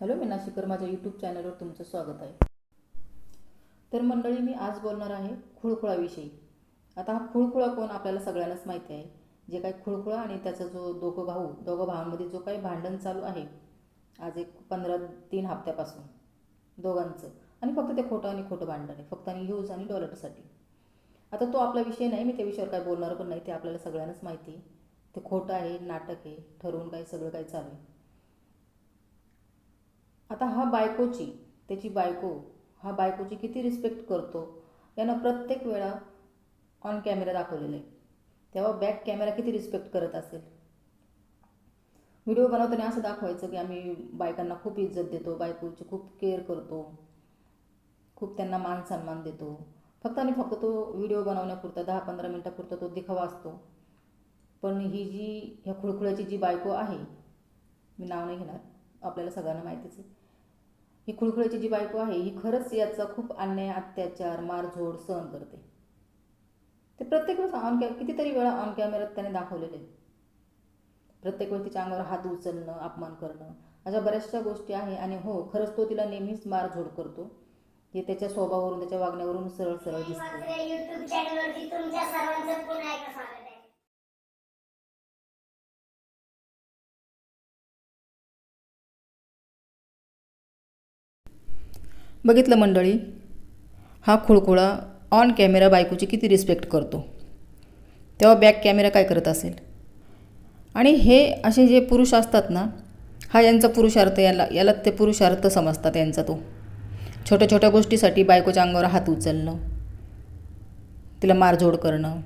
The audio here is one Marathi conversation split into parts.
हॅलो मी नाशिकर माझ्या यूट्यूब चॅनलवर तुमचं स्वागत आहे. तर मंडळी मी आज बोलणार आहे खुळखुळाविषयी. आता हा खुळखुळा कोण आपल्याला सगळ्यांनाच माहिती आहे. जे काही खुळखुळा आणि त्याचा जो दोघं भाऊ दोघं भावांमध्ये जो काही भांडण चालू आहे आज एक पंधरा तीन हप्त्यापासून दोघांचं. आणि फक्त ते खोटं आणि खोटं भांडण आहे. फक्त आणि ह्यूज आणि डॉलरसाठी आता तो आपला विषय नाही मी त्या विषयावर काय बोलणार पण नाही ते आपल्याला सगळ्यांनाच माहिती आहे. ते खोटं आहे नाटक आहे ठरवून काही सगळं काही चालू आहे. आता हा बायकोची त्याची बायको हा बायकोची किती रिस्पेक्ट करतो यानं प्रत्येक वेळा ऑन कॅमेरा दाखवलेलं आहे तेव्हा बॅक कॅमेरा किती रिस्पेक्ट करत असेल? व्हिडिओ बनवताना असं दाखवायचं की आम्ही बायकांना खूप इज्जत देतो बायकोची खूप केअर करतो खूप त्यांना मान सन्मान देतो. फक्त आणि फक्त तो व्हिडिओ बनवण्यापुरता दहा पंधरा मिनटापुरता तो दिखावा असतो. पण ही जी ह्या खुळखुळ्याची जी बायको आहे मी नाव नाही घेणार आपल्याला सगळ्यांना माहितीच आहे. ही खुळखुळ्याची जी बायको आहे ही खरंच याचा खूप अन्याय अत्याचार मारझोड सहन करते. ते प्रत्येक वेळेस ऑन कॅ कितीतरी वेळा ऑन कॅमेऱ्यात त्याने दाखवलेले. प्रत्येक वेळी तिच्या अंगावर हात उचलणं अपमान करणं अशा बऱ्याचशा गोष्टी आहे. आणि हो खरंच तो तिला नेहमीच मारझोड करतो. हे त्याच्या स्वभावावरून त्याच्या वागण्यावरून सरळ सरळ दिसतं. बघितलं मंडळी? हा खुळखुळा ऑन कॅमेरा बायकोची किती रिस्पेक्ट करतो. तेव्हा बॅक कॅमेरा काय करत असेल? आणि हे असे जे पुरुष असतात ना हा यांचा पुरुषार्थ याला याला ते पुरुषार्थ समजतात यांचा तो. छोट्या छोट्या गोष्टीसाठी बायकोच्या अंगावर हात उचलणं तिला मारझोड करणं.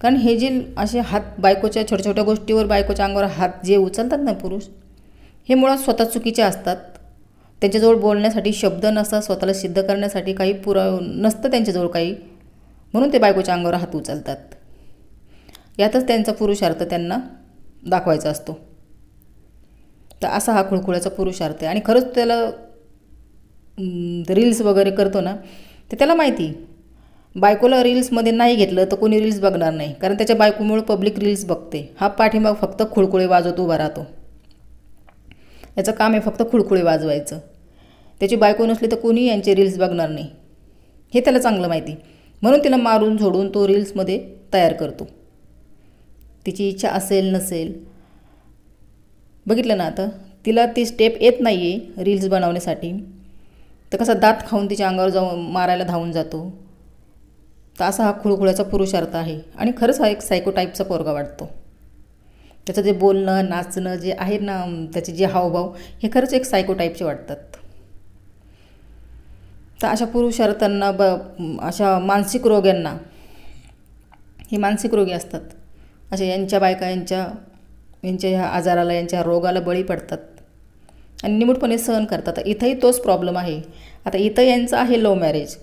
कारण हे जे असे हात बायकोच्या छोट्या छोट्या गोष्टीवर बायकोच्या अंगावर हात जे उचलतात ना पुरुष हे मुळात स्वतः चुकीचे असतात. त्यांच्याजवळ बोलण्यासाठी शब्द नसतात स्वतःला सिद्ध करण्यासाठी काही पुराव नसतं त्यांच्याजवळ काही. म्हणून ते बायकोच्या अंगावर हात उचलतात. यातच त्यांचा पुरुषार्थ त्यांना दाखवायचा असतो. तर असा हा खुळखुळ्याचा पुरुषार्थ आहे. आणि खरंच त्याला रील्स वगैरे करतो ना तर त्याला माहिती बायकोला रील्समध्ये नाही घेतलं तर कोणी रील्स बघणार नाही. कारण त्याच्या बायकोमुळे पब्लिक रील्स बघते. हा पाठिंबा फक्त खुळखुळे वाजवत उभा राहतो. याचं काम आहे फक्त खुळखुळे वाजवायचं. त्याची बायको नसली तर कोणी यांचे रील्स बघणार नाही. हे त्याला चांगलं माहिती. म्हणून तिला मारून झोडून तो रील्समध्ये तयार करतो. तिची इच्छा असेल नसेल. बघितलं ना आता? तिला ती स्टेप येत नाही आहे रील्स बनवण्यासाठी. तर कसा दात खाऊन तिच्या अंगावर जाऊन मारायला धावून जातो. तर असा हा खुळखुळ्याचा पुरुषार्थ आहे. आणि खरंच हा एक सायको टाईपचा पोरगा वाटतो. त्याचं जे बोलणं नाचणं जे आहे ना त्याचे जे हावभाव हे खरंच एक सायको टाईपचे वाटतात. तर अशा पुरुषार्थांना ब अशा मानसिक रोग्यांना हे मानसिक रोगी असतात. अशा यांच्या बायका यांच्या यांच्या ह्या आजाराला यांच्या रोगाला बळी पडतात. आणि निमूटपणे सहन करतात. इथंही तोच प्रॉब्लेम आहे. आता इथं यांचं आहे लव्ह मॅरेज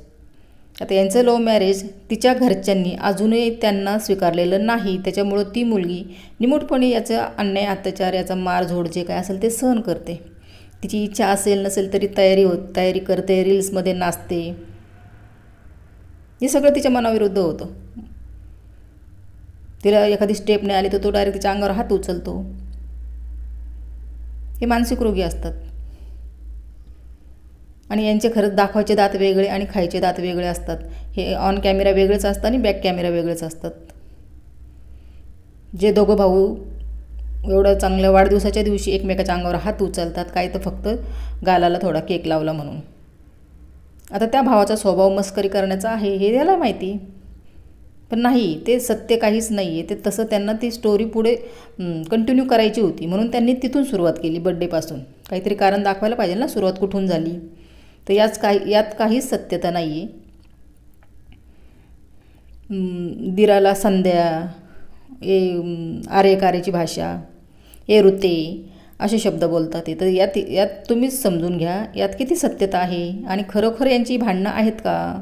आता यांचं लव्ह मॅरेज तिच्या घरच्यांनी अजूनही त्यांना स्वीकारलेलं नाही. त्याच्यामुळं ती मुलगी निमूटपणे याचा अन्याय अत्याचार याचा मारझोड जे काय असेल ते सहन करते. तिची इच्छा असेल नसेल तरी तयारी होत तयारी करते रील्समध्ये नाचते. हे सगळं तिच्या मनाविरुद्ध होतं. तिला एखादी स्टेप नाही आली तर तो डायरेक्ट तिच्या अंगावर हात उचलतो. हे मानसिक रोगी असतात. आणि यांचे खरंच दाखवायचे दात वेगळे आणि खायचे दात वेगळे असतात. हे ऑन कॅमेरा वेगळेच असतात आणि बॅक कॅमेरा वेगळेच असतात. जे दोघं भाऊ एवढं चांगलं वाढदिवसाच्या दिवशी एकमेकाच्या अंगावर हात उचलतात काय तर फक्त गालाला थोडा केक लावला म्हणून. आता त्या भावाचा स्वभाव मस्करी करण्याचा आहे हे याला माहिती? पण नाही ते सत्य काहीच नाही आहे ते तसं त्यांना ती स्टोरी पुढे कंटिन्यू करायची होती. म्हणून त्यांनी तिथून सुरुवात केली बड्डेपासून काहीतरी कारण दाखवायला पाहिजे ना सुरुवात कुठून झाली? तर याच काही यात काहीच सत्यता नाही आहे दिराला संध्या ए आर्यकार्याची भाषा हे ऋते असे शब्द बोलतात ते तर यात यात तुम्हीच समजून घ्या यात किती सत्यता आहे आणि खरोखर यांची भांडणं आहेत का?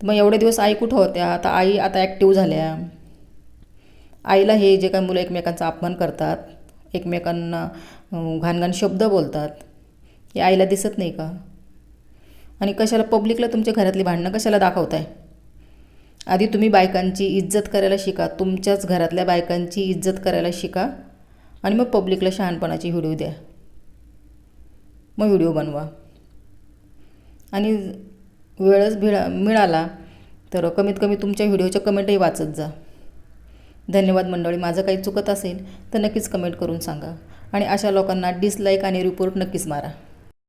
तर मग एवढे दिवस आई कुठं होत्या? आता आई आता ॲक्टिव्ह झाल्या. आईला हे जे काही मुलं एकमेकांचा अपमान करतात एकमेकांना घाणघाण शब्द बोलतात हे आईला दिसत नाही का? आणि कशाला पब्लिकला तुमच्या घरातली भांडणं कशाला दाखवताय? आधी तुम्ही बायकांची इज्जत करायला शिका तुमच्याच घरातल्या बायकांची इज्जत करायला शिका. आणि मग पब्लिकला शहाणपणाची व्हिडिओ द्या. मग व्हिडिओ बनवा. आणि वेळच भिळा मिळाला तर कमीत कमी तुमच्या व्हिडिओच्या कमेंटही वाचत जा. धन्यवाद मंडळी माझं काही चुकत असेल तर नक्कीच कमेंट करून सांगा. आणि अशा लोकांना डिसलाईक आणि रिपोर्ट नक्कीच मारा.